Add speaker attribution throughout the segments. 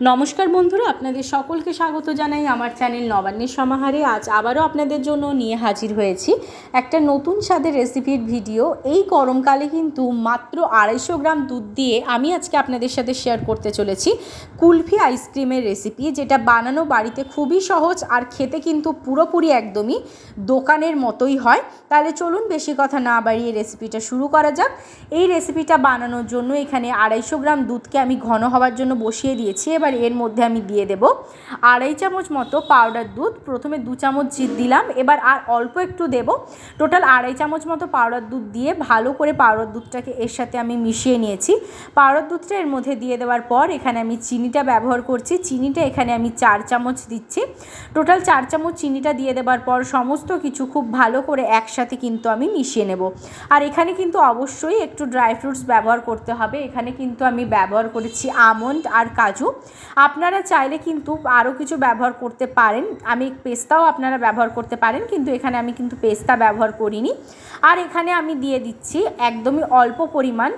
Speaker 1: নমস্কার বন্ধুরা, আপনাদের সকলকে স্বাগত জানাই আমার চ্যানেল নবান্নের সমাহারে। আজ আবারও আপনাদের জন্য নিয়ে হাজির হয়েছি একটা নতুন স্বাদের রেসিপির ভিডিও। এই গরমকালে কিন্তু মাত্র আড়াইশো গ্রাম দুধ দিয়ে আমি আজকে আপনাদের সাথে শেয়ার করতে চলেছি কুলফি আইসক্রিমের রেসিপি যেটা বানানো বাড়িতে খুবই সহজ আর খেতে কিন্তু পুরোপুরি একদমই দোকানের মতোই হয়। তাহলে চলুন বেশি কথা না বাড়িয়ে রেসিপিটা শুরু করা যাক। এই রেসিপিটা বানানোর জন্য এখানে আড়াইশো গ্রাম দুধকে আমি ঘন হওয়ার জন্য বসিয়ে দিয়েছি। এবার এর মধ্যে আমি দিয়ে দেব। আড়াই চামচ মতো পাউডার দুধ, প্রথমে দু চামচ দিলাম, এবার আর অল্প একটু দেব। টোটাল আড়াই চামচ মতো পাউডার দুধ দিয়ে ভালো করে পাউডার দুধটাকে এর সাথে আমি মিশিয়ে নিয়েছি। পাউডার দুধটা এর মধ্যে দিয়ে দেওয়ার পর এখানে আমি চিনিটা ব্যবহার করছি। চিনিটা এখানে আমি চার চামচ দিচ্ছি। টোটাল চার চামচ চিনিটা দিয়ে দেওয়ার পর সমস্ত কিছু খুব ভালো করে একসাথে কিন্তু আমি মিশিয়ে নেব। আর এখানে কিন্তু অবশ্যই একটু ড্রাই ফ্রুটস ব্যবহার করতে হবে। এখানে কিন্তু আমি ব্যবহার করেছি আমন্ড আর কাজু। আপনারা চাইলে কিন্তু আরও কিছু ব্যবহার করতে পারেন। আমি পেস্তাও আপনারা ব্যবহার করতে পারেন, কিন্তু এখানে আমি কিন্তু পেস্তা ব্যবহার করিনি। আর এখানে আমি দিয়ে দিচ্ছি একদমই অল্প পরিমাণ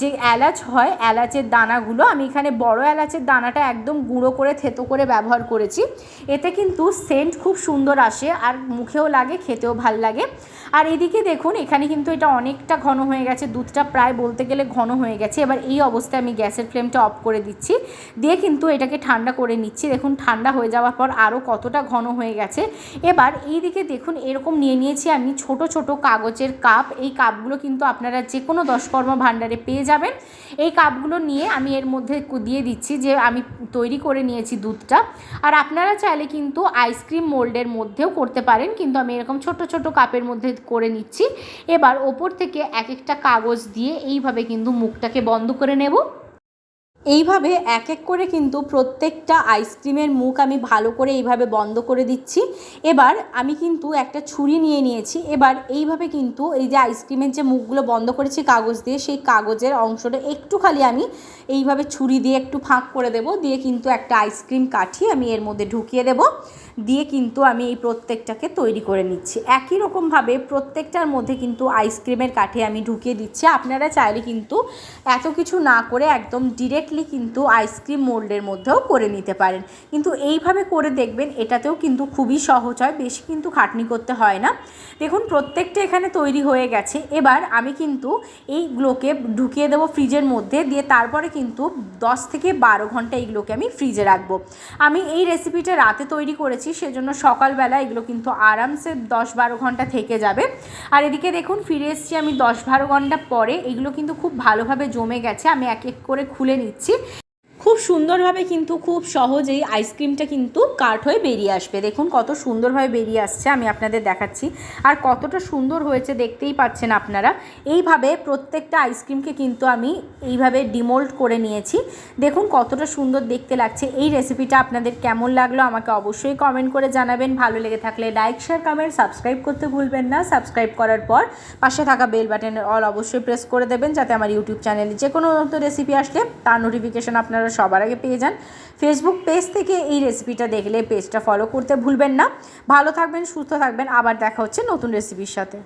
Speaker 1: যে এলাচ হয়, এলাচের দানাগুলো। আমি এখানে বড় এলাচের দানাটা একদম গুঁড়ো করে, থেতো করে ব্যবহার করেছি। এতে কিন্তু সেন্ট খুব সুন্দর আসে, আর মুখেও লাগে, খেতেও ভালো লাগে। আর এদিকে দেখুন, এখানে কিন্তু এটা অনেকটা ঘন হয়ে গেছে। দুধটা প্রায় বলতে গেলে ঘন হয়ে গেছে। এবার এই অবস্থায় আমি গ্যাসের ফ্লেমটা অফ করে দিচ্ছি। দিয়ে কিন্তু এটাকে ঠান্ডা করে নিচ্ছি। দেখুন, ঠান্ডা হয়ে যাওয়ার পর আরও কতটা ঘন হয়ে গেছে। এবার এই দিকে দেখুন, এরকম নিয়ে নিয়েছি আমি ছোট ছোট কাগজের কাপ। এই কাপগুলো কিন্তু আপনারা যে কোনো দশকর্ম ভাণ্ডারে পেয়ে যাবেন। এই কাপগুলো নিয়ে আমি এর মধ্যে দিয়ে দিচ্ছি যে আমি তৈরি করে নিয়েছি দুধটা। আর আপনারা চাইলে কিন্তু আইসক্রিম মোল্ডের মধ্যেও করতে পারেন। কিন্তু আমি এরকম ছোট ছোট কাপের মধ্যে করে নিচ্ছি। এবার ওপর থেকে এক একটা কাগজ দিয়ে এইভাবে কিন্তু মুখটাকে বন্ধ করে নেব। এইভাবে এক এক করে কিন্তু প্রত্যেকটা আইসক্রিমের মুখ আমি ভালো করে এইভাবে বন্ধ করে দিচ্ছি। এবার আমি কিন্তু একটা ছুরি নিয়ে নিয়েছি। এবার এইভাবে কিন্তু এই যে আইসক্রিমের যে মুখগুলো বন্ধ করেছি কাগজ দিয়ে, সেই কাগজের অংশটা একটু খালি আমি এইভাবে ছুরি দিয়ে একটু ফাঁক করে দেব। দিয়ে কিন্তু একটা আইসক্রিম কাঠি আমি এর মধ্যে ঢুকিয়ে দেব। দিয়ে কিন্তু আমি এই প্রত্যেকটাকে তৈরি করে নিচ্ছি। একই রকমভাবে প্রত্যেকটার মধ্যে কিন্তু আইসক্রিমের কাঠে আমি ঢুকিয়ে দিচ্ছি। আপনারা চাইলে কিন্তু এত কিছু না করে একদম ডিরেক্টলি কিন্তু আইসক্রিম মোল্ডের মধ্যেও করে নিতে পারেন। কিন্তু এইভাবে করে দেখবেন, এটাতেও কিন্তু খুবই সহজ হয়, বেশি কিন্তু খাটনি করতে হয় না। দেখুন, প্রত্যেকটা এখানে তৈরি হয়ে গেছে। এবার আমি কিন্তু এইগুলোকে ঢুকিয়ে দেবো ফ্রিজের মধ্যে দিয়ে তারপরে কিন্তু দশ থেকে বারো ঘণ্টা এইগুলোকে আমি ফ্রিজে রাখব। আমি এই রেসিপিটা রাতে তৈরি করেছি সেজন্য সকালবেলা এগুলো কিন্তু আরামসে দশ বারো ঘণ্টা থেকে যাবে। আর এদিকে দেখুন, ফিরে এসেছি আমি দশ বারো ঘণ্টা পরে। এগুলো কিন্তু খুব ভালোভাবে জমে গেছে, আমি এক এক করে খুলে নিচ্ছি। খুব সুন্দরভাবে কিন্তু খুব সহজেই আইসক্রিমটা কিন্তু কাট হয়ে বেরিয়ে আসবে। দেখুন কত সুন্দরভাবে বেরিয়ে আসছে, আমি আপনাদের দেখাচ্ছি। আর কতটা সুন্দর হয়েছে দেখতেই পাচ্ছেন আপনারা। এইভাবে প্রত্যেকটা আইসক্রিমকে কিন্তু আমি এইভাবে ডিমোল্ড করে নিয়েছি। দেখুন কতটা সুন্দর দেখতে লাগছে। এই রেসিপিটা আপনাদের কেমন লাগল আমাকে অবশ্যই কমেন্ট করে জানাবেন। ভালো লেগে থাকলে লাইক শেয়ার কমেন্ট সাবস্ক্রাইব করতে ভুলবেন না। সাবস্ক্রাইব করার পর পাশে থাকা বেল বাটনের অল অবশ্যই প্রেস করে দেবেন, যাতে আমার ইউটিউব চ্যানেলে যে কোনো রেসিপি আসলে তার নোটিফিকেশন আপনারা সবার আগে পেয়ে যান। ফেসবুক পেজ থেকে এই রেসিপিটা দেখলে পেজটা ফলো করতে ভুলবেন না। ভালো থাকবেন, সুস্থ থাকবেন। আবার দেখা হচ্ছে নতুন রেসিপির সাথে।